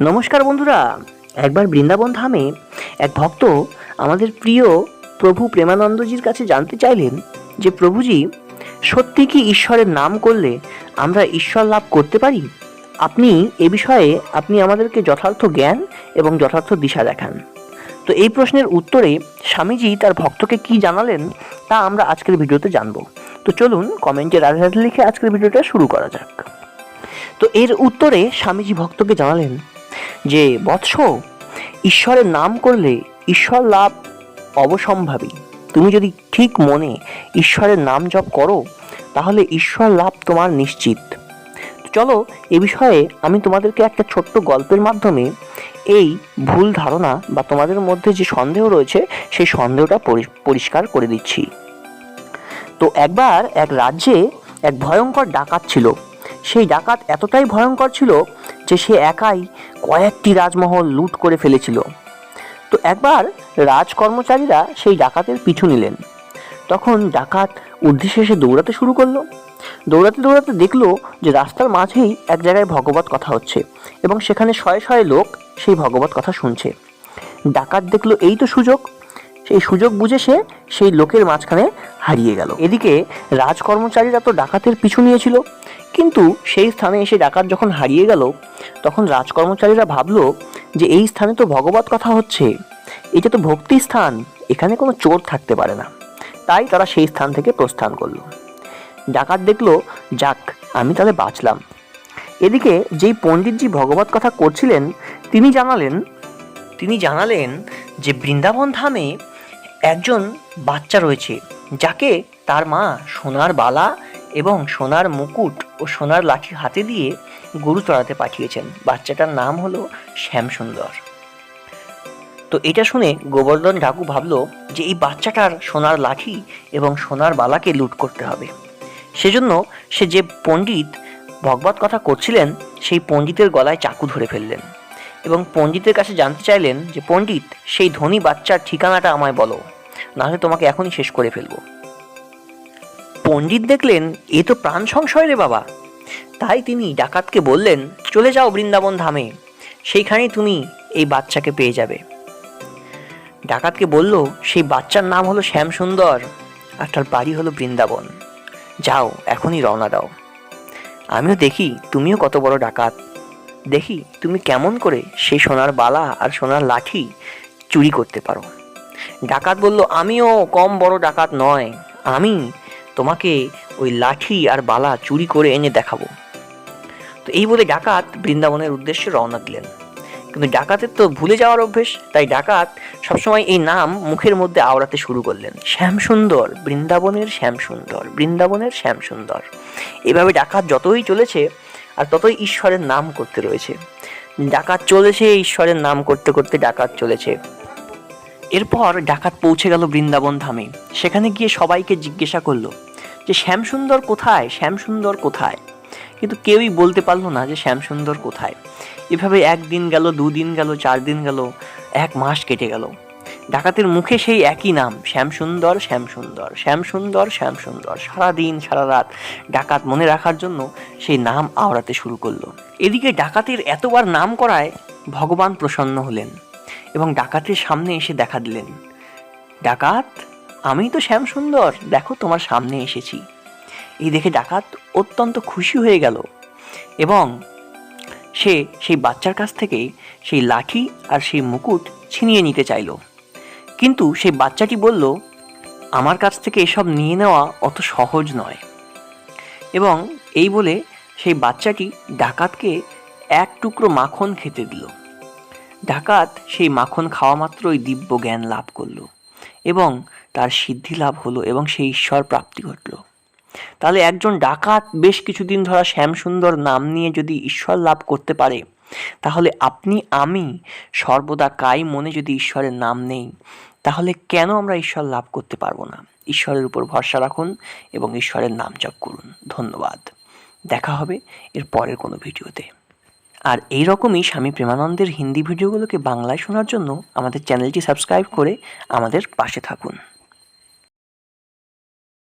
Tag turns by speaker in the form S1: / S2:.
S1: নমস্কার বন্ধুরা। একবার বৃন্দাবন ধামে এক ভক্ত আমাদের প্রিয় প্রভু প্রেমানন্দজির কাছে জানতে চাইলেন যে, প্রভুজি, সত্যি কি ঈশ্বরের নাম করলে আমরা ঈশ্বর লাভ করতে পারি? আপনি এ বিষয়ে আপনি আমাদেরকে যথার্থ জ্ঞান এবং যথার্থ দিশা দেখান। তো এই প্রশ্নের উত্তরে স্বামীজি তার ভক্তকে কি জানালেন তা আমরা আজকের ভিডিওতে জানব। তো চলুন কমেন্টে রাধে রাধে লিখে আজকের ভিডিওটা শুরু করা যাক। তো এর উত্তরে স্বামীজি ভক্তকে জানালেন যে, বৎস, ঈশ্বরের নাম করলে ঈশ্বর লাভ অবসম্ভাবী। তুমি যদি ঠিক মনে ঈশ্বরের নাম জপ করো, তাহলে ঈশ্বর লাভ তোমার নিশ্চিত। চলো, এ বিষয়ে আমি তোমাদেরকে একটা ছোট্ট গল্পের মাধ্যমে এই ভুল ধারণা বা তোমাদের মধ্যে যে সন্দেহ রয়েছে, সেই সন্দেহটা পরি- পরিষ্কার করে দিচ্ছি। তো একবার এক রাজ্যে এক ভয়ঙ্কর ডাকাত ছিল। সেই ডাকাত এতটাই ভয়ঙ্কর ছিল যে সে একাই কয়েকটি রাজমহল লুট করে ফেলেছিল। তো একবার রাজকর্মচারীরা সেই ডাকাতের পিছু নিলেন। তখন ডাকাত উদ্দেশ্যে দৌড়াতে শুরু করল। দৌড়াতে দৌড়াতে দেখল যে রাস্তার মাঝেই এক জায়গায় ভগবত কথা হচ্ছে এবং সেখানে শয়ে শয়ে লোক সেই ভগবত কথা শুনছে। ডাকাত দেখল এই তো সুযোগ। সেই সুযোগ বুঝে সে সেই লোকের মাঝখানে হারিয়ে গেল। এদিকে রাজকর্মচারীরা তো ডাকাতের পিছু নিয়েছিল। কিন্তু সেই স্থানে এসে ডাকাত যখন হারিয়ে গেল, তখন রাজকর্মচারীরা ভাবলো যে এই স্থানে তো ভগবত কথা হচ্ছে। এটা তো ভক্তি স্থান, এখানে কোনো চোর থাকতে পারে না। তাই তারা সেই স্থান থেকে প্রস্থান করল। ডাকাত দেখল, যাক, আমি তাহলে বাঁচলাম। এদিকে যেই পণ্ডিতজি ভগবত কথা করছিলেন, তিনি জানালেন তিনি জানালেন যে বৃন্দাবন ধামে একজন বাচ্চা রয়েছে, যাকে তার মা সোনার বালা এবং সোনার মুকুট ও সোনার লাঠি হাতে দিয়ে গরু চড়াতে পাঠিয়েছেন। বাচ্চাটার নাম হলো শ্যামসুন্দর। তো এটা শুনে গোবর্ধন ঠাকুর ভাবলো যে এই বাচ্চাটার সোনার লাঠি এবং সোনার বালাকে লুট করতে হবে। সেজন্য সে যে পণ্ডিত ভগবত কথা করছিলেন, সেই পণ্ডিতের গলায় চাকু ধরে ফেললেন এবং পণ্ডিতের কাছে জানতে চাইলেন যে, পণ্ডিত, সেই ধনী বাচ্চার ঠিকানাটা আমায় বলো, নাহলে তোমাকে এখনই শেষ করে ফেলব। পণ্ডিত দেখলেন, এ তো প্রাণ সংশয় রে বাবা। তাই তিনি ডাকাতকে বললেন, চলে যাও বৃন্দাবন ধামে, সেইখানেই তুমি এই বাচ্চাকে পেয়ে যাবে। ডাকাতকে বলল, সেই বাচ্চার নাম হলো শ্যামসুন্দর, আর তার বাড়ি হলো বৃন্দাবন। যাও, এখনই রওনা দাও। আমিও দেখি, তুমিও কত বড় ডাকাত। দেখি, তুমি কেমন করে সেই সোনার বালা আর সোনার লাঠি চুরি করতে পারো। ডাকাত বলল, আমিও কম বড় ডাকাত নয়, আমি তোমাকে ওই লাঠি আর বালা চুরি করে এনে দেখাবো। তো এই বলে ডাকাত বৃন্দাবনের উদ্দেশ্যে রওনা দিলেন। কিন্তু ডাকাতের তো ভুলে যাওয়ার অভ্যেস, তাই ডাকাত সবসময় এই নাম মুখের মধ্যে আওড়াতে শুরু করলেন। শ্যামসুন্দর বৃন্দাবনের শ্যামসুন্দর বৃন্দাবনের শ্যামসুন্দর এভাবে ডাকাত যতই চলেছে আর ততই ঈশ্বরের নাম করতে রয়েছে। ডাকাত চলেছে, ঈশ্বরের নাম করতে করতে ডাকাত চলেছে। এরপর ডাকাত পৌঁছে গেল বৃন্দাবন ধামে। সেখানে গিয়ে সবাইকে জিজ্ঞাসা করল যে, শ্যামসুন্দর কোথায়? শ্যামসুন্দর কোথায়? কিন্তু কেউই বলতে পারল না যে, শ্যামসুন্দর কোথায়? এভাবে একদিন গেল, দুদিন গেল, চার দিন গেল, এক মাস কেটে গেল। ডাকাতের মুখে সেই একই নাম, শ্যামসুন্দর শ্যামসুন্দর শ্যামসুন্দর শ্যামসুন্দর। সারাদিন সারা রাত ডাকাত মনে রাখার জন্য সেই নাম আওড়াতে শুরু করল। এদিকে ডাকাতের এতবার নাম করায় ভগবান প্রসন্ন হলেন। এবং ডাকাতের সামনে এসে দেখা দিলেন। ডাকাত, আমি তো শ্যাম সুন্দর, দেখো তোমার সামনে এসেছি। এই দেখে ডাকাত অত্যন্ত খুশি হয়ে গেল এবং সে সেই বাচ্চার কাছ থেকে সেই লাঠি আর সেই মুকুট ছিনিয়ে নিতে চাইল। কিন্তু সেই বাচ্চাটি বলল, আমার কাছ থেকে এসব নিয়ে নেওয়া অত সহজ নয়। এবং এই বলে সেই বাচ্চাটি ডাকাতকে এক টুকরো মাখন খেতে দিল। ডাকাত সেই মাখন খাওয়া মাত্রই দিব্য জ্ঞান লাভ করল এবং তার সিদ্ধি লাভ হলো এবং সেই ঈশ্বর প্রাপ্তি ঘটলো। তাহলে একজন ডাকাত বেশ কিছুদিন ধরা শ্যামসুন্দর নাম নিয়ে যদি ঈশ্বর লাভ করতে পারে, তাহলে আপনি, আমি সর্বদা কাই মনে যদি ঈশ্বরের নাম নেই, তাহলে কেন আমরা ঈশ্বর লাভ করতে পারব না? ঈশ্বরের উপর ভরসা রাখুন এবং ঈশ্বরের নাম জপ করুন। ধন্যবাদ। দেখা হবে এর পরের কোনো ভিডিওতে। আর এই রকমই স্বামী প্রেমানন্দের হিন্দি ভিডিওগুলোকে বাংলায় শোনার জন্য আমাদের চ্যানেলটি সাবস্ক্রাইব করে আমাদের পাশে থাকুন।